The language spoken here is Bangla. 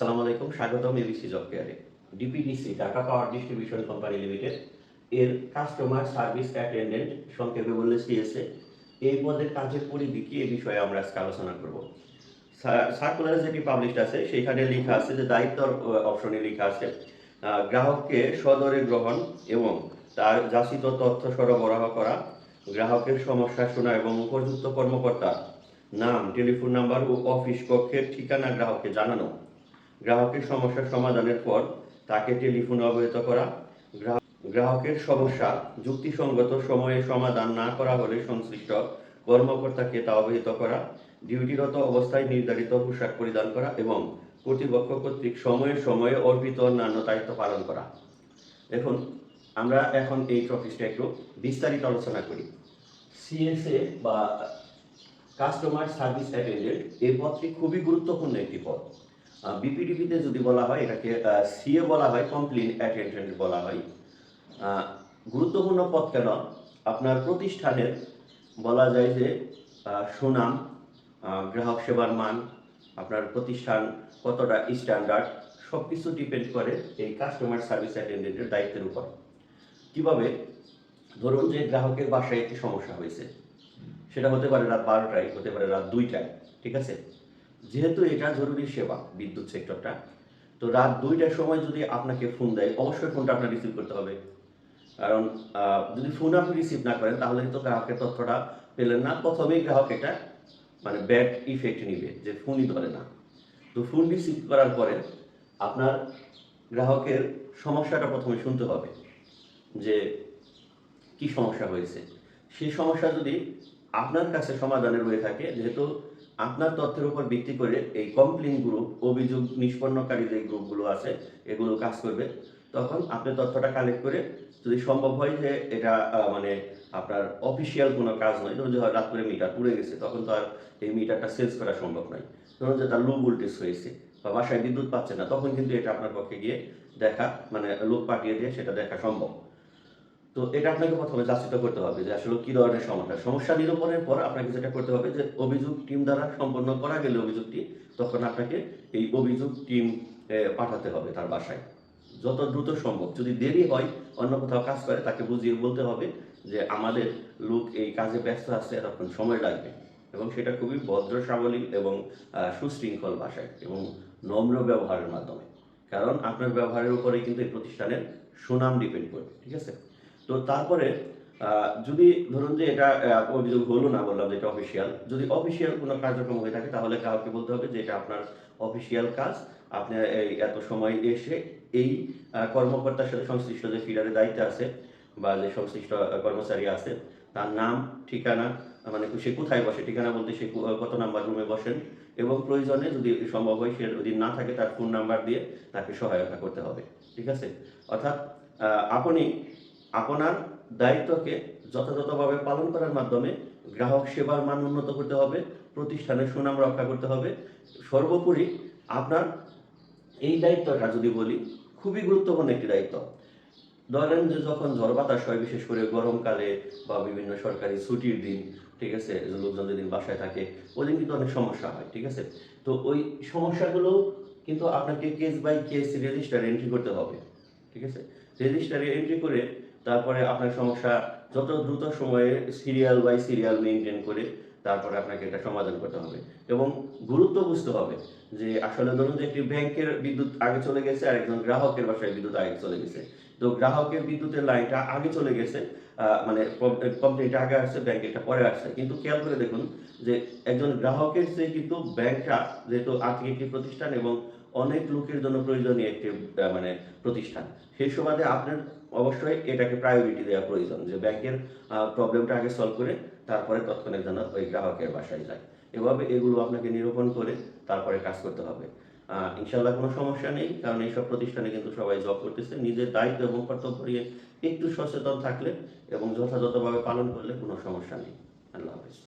আসসালামু আলাইকুম, স্বাগতম এবিসি জব কেয়ারে DPDC, Dhaka power distribution company limited এর কাস্টমার সার্ভিস অ্যাটেন্ডেন্ট সংক্ষেপে বললে সিএসএ এই পদের কাজের পরিধি কি এ বিষয়ে আমরা আজকে আলোচনা করব। সার্কুলার যেটি পাবলিশড আছে, সেখানে লেখা আছে যে দায়িত্ব অপশনে লেখা আছে গ্রাহককে সদরে গ্রহণ এবং তার যাচিত তথ্য সরবরাহ করা, গ্রাহকের সমস্যা শোনা এবং উপযুক্ত কর্মকর্তা, নাম, টেলিফোন নাম্বার ও অফিস কক্ষের ঠিকানা গ্রাহককে জানানো। গ্রাহকের সমস্যার সমাধানের পর তাকে টেলিফোনে অবহিত করা। গ্রাহক- গ্রাহকের সমস্যা যুক্তিসঙ্গত সময়ে সমাধান না করা হলে সংশ্লিষ্ট কর্মকর্তাকে তা অবহিত করা, ডিউটিরত অবস্থায় নির্ধারিত পোশাক পরিধান করা এবং কর্তৃপক্ষ কর্তৃক সময়ে সময়ে অর্পিত অন্যান্য দায়িত্ব পালন করা। দেখুন, আমরা এখন এই টপিকটা একটু বিস্তারিত আলোচনা করি। সিএসএ বা কাস্টমার সার্ভিস অ্যাটেন্ডেন্ট এই পদটি খুবই গুরুত্বপূর্ণ একটি পদ। বিপিডিপিতে যদি বলা হয়, এটাকে সিএ বলা হয় কমপ্লেন অ্যাটেন্ডেন্ট বলা হয়। গুরুত্বপূর্ণ পদ কেন? আপনার প্রতিষ্ঠানের বলা যায় যে সুনাম গ্রাহক সেবার মান, আপনার প্রতিষ্ঠান কতটা স্ট্যান্ডার্ড সব কিছু ডিপেন্ড করে এই কাস্টমার সার্ভিস অ্যাটেন্ডেন্টের দায়িত্বের উপর। কীভাবে? ধরুন যে গ্রাহকের বাসায় একটি সমস্যা হয়েছে। সেটা হতে পারে রাত বারোটায়, হতে পারে রাত দুইটায়, ঠিক আছে? যেহেতু এটা জরুরি সেবা, বিদ্যুৎ সেক্টরটা, তো রাত দুইটার সময় যদি আপনাকে ফোন দেয়, অবশ্যই ফোনটা আপনার রিসিভ করতে হবে। কারণ যদি ফোন আপনি রিসিভ না করেন, তাহলে তো গ্রাহকের তথ্যটা পেলেন না। প্রথমেই গ্রাহক এটা মানে ব্যাড ইফেক্ট নিবে, যে ফোনই ধরে না। তো ফোন রিসিভ করার পরে আপনার গ্রাহকের সমস্যাটা প্রথমে শুনতে হবে, যে কি সমস্যা হয়েছে? সেই সমস্যা যদি আপনার কাছে সমাধানের হয়ে থাকে, যেহেতু আপনার তথ্যের উপর ভিত্তি করে এই কমপ্লেন গ্রুপ অভিযোগ নিষ্পন্নকারী যে গ্রুপগুলো আছে, এগুলো কাজ করবে। তখন আপনি তথ্যটা কালেক্ট করে যদি সম্ভব হয় যে এটা মানে আপনার অফিসিয়াল কোনো কাজ নয়, ধরুন যে রাত করে মিটার পুড়ে গেছে, তখন তো আর এই মিটারটা সেলস করা সম্ভব নয়। ধরুন যে তার লো ভোল্টেজ হয়েছে বা বাসায় বিদ্যুৎ পাচ্ছে না, তখন কিন্তু এটা আপনার পক্ষে গিয়ে দেখা মানে লোক পাঠিয়ে দিয়ে সেটা দেখা সম্ভব। তো এটা আপনাকে প্রথমে যাচিত করতে হবে যে আসলে কি ধরনের সমস্যা। সমস্যা নিরূপণের পর আপনাকে যেটা করতে হবে যে অভিযোগ টিম দ্বারা সম্পন্ন করা গেলে অভিযোগটি তখন আপনাকে এই অভিযোগ টিম পাঠাতে হবে তার বাসায়। যত দ্রুত সম্ভব। যদি দেরি হয়, অন্য কোথাও কাজ করে, তাকে বুঝিয়ে বলতে হবে যে আমাদের লোক এই কাজে ব্যস্ত আছে, এতক্ষণ সময় লাগবে। এবং সেটা খুবই ভদ্র, সাবলীল এবং সুশৃঙ্খল ভাষায় এবং নম্র ব্যবহারের মাধ্যমে। কারণ আপনার ব্যবহারের উপরে কিন্তু এই প্রতিষ্ঠানের সুনাম ডিপেন্ড করবে, ঠিক আছে? তো তারপরে যদি ধরুন যে এটা অভিযোগ হলো না বললাম যে এটা অফিসিয়াল যদি অফিসিয়াল কোনো কার্যক্রম হয়ে থাকে, তাহলে কাউকে বলতে হবে যে এটা আপনার অফিসিয়াল কাজ। আপনি এই এত সময় এসে এই কর্মকর্তার সাথে সংশ্লিষ্ট যে ফিডারের দায়িত্বে আছে বা যে সংশ্লিষ্ট কর্মচারী আছে, তার নাম, ঠিকানা মানে সে কোথায় বসে, ঠিকানা বলতে সে কত নাম্বার রুমে বসেন এবং প্রয়োজনে যদি সম্ভব হয় সে যদি না থাকে তার ফোন নাম্বার দিয়ে তাকে সহায়তা করতে হবে, ঠিক আছে? অর্থাৎ আপনি আপনার দায়িত্বকে যথাযথভাবে পালন করার মাধ্যমে গ্রাহক সেবার মান উন্নত করতে হবে, প্রতিষ্ঠানের সুনাম রক্ষা করতে হবে। সর্বোপরি আপনার এই দায়িত্বটা যদি বলি, খুবই গুরুত্বপূর্ণ একটি দায়িত্ব। ধরেন যে যখন ঝড় বাতাস হয়, বিশেষ করে গরমকালে বা বিভিন্ন সরকারি ছুটির দিন, ঠিক আছে লোকজন যেদিন বাসায় থাকে ওই দিন কিন্তু অনেক সমস্যা হয়, ঠিক আছে? তো ওই সমস্যাগুলো কিন্তু আপনাকে case by case register entry করতে হবে, ঠিক আছে? রেজিস্টারে এন্ট্রি করে তারপরে আপনার সমস্যা, যত দ্রুত সময়ে সিরিয়াল বাই সিরিয়াল মেনটেন করে, তারপরে আপনাকে এটা সমাধান করতে হবে। এবং গুরুত্ব বুঝতে হবে যে আসলে ধরুন যে একটি ব্যাংকের বিদ্যুৎ আগে চলে গেছে আর একজন গ্রাহকের বাসায় বিদ্যুৎ আগে চলে গেছে। তো গ্রাহকের বিদ্যুতের লাইনটা আগে চলে গেছে মানে কোম্পানিটা আগে আসছে ব্যাংকেরটা পরে আসছে। কিন্তু খেয়াল করে দেখুন যে একজন গ্রাহকের চেয়ে কিন্তু ব্যাংকটা যেহেতু আর্থিক একটি প্রতিষ্ঠান এবং অনেক লোকের জন্য প্রয়োজনীয় একটি মানে প্রতিষ্ঠান, সেই সুবাদে আপনার অবশ্যই এটাকে প্রায়োরিটি দেওয়া প্রয়োজন যে ব্যাংকের প্রবলেমটা আগে সলভ করে তারপরে তৎক্ষণাৎ যেন ওই গ্রাহকের বাসায় যায়। এভাবে এগুলো আপনাকে নিরূপণ করে তারপরে কাজ করতে হবে। ইনশাল্লাহ কোনো সমস্যা নেই, কারণ এইসব প্রতিষ্ঠানে কিন্তু সবাই জব করতেছে। নিজের দায়িত্ব এবং কর্তব্য নিয়ে একটু সচেতন থাকলে এবং যথাযথভাবে পালন করলে কোনো সমস্যা নেই। আল্লাহ হাফিজ।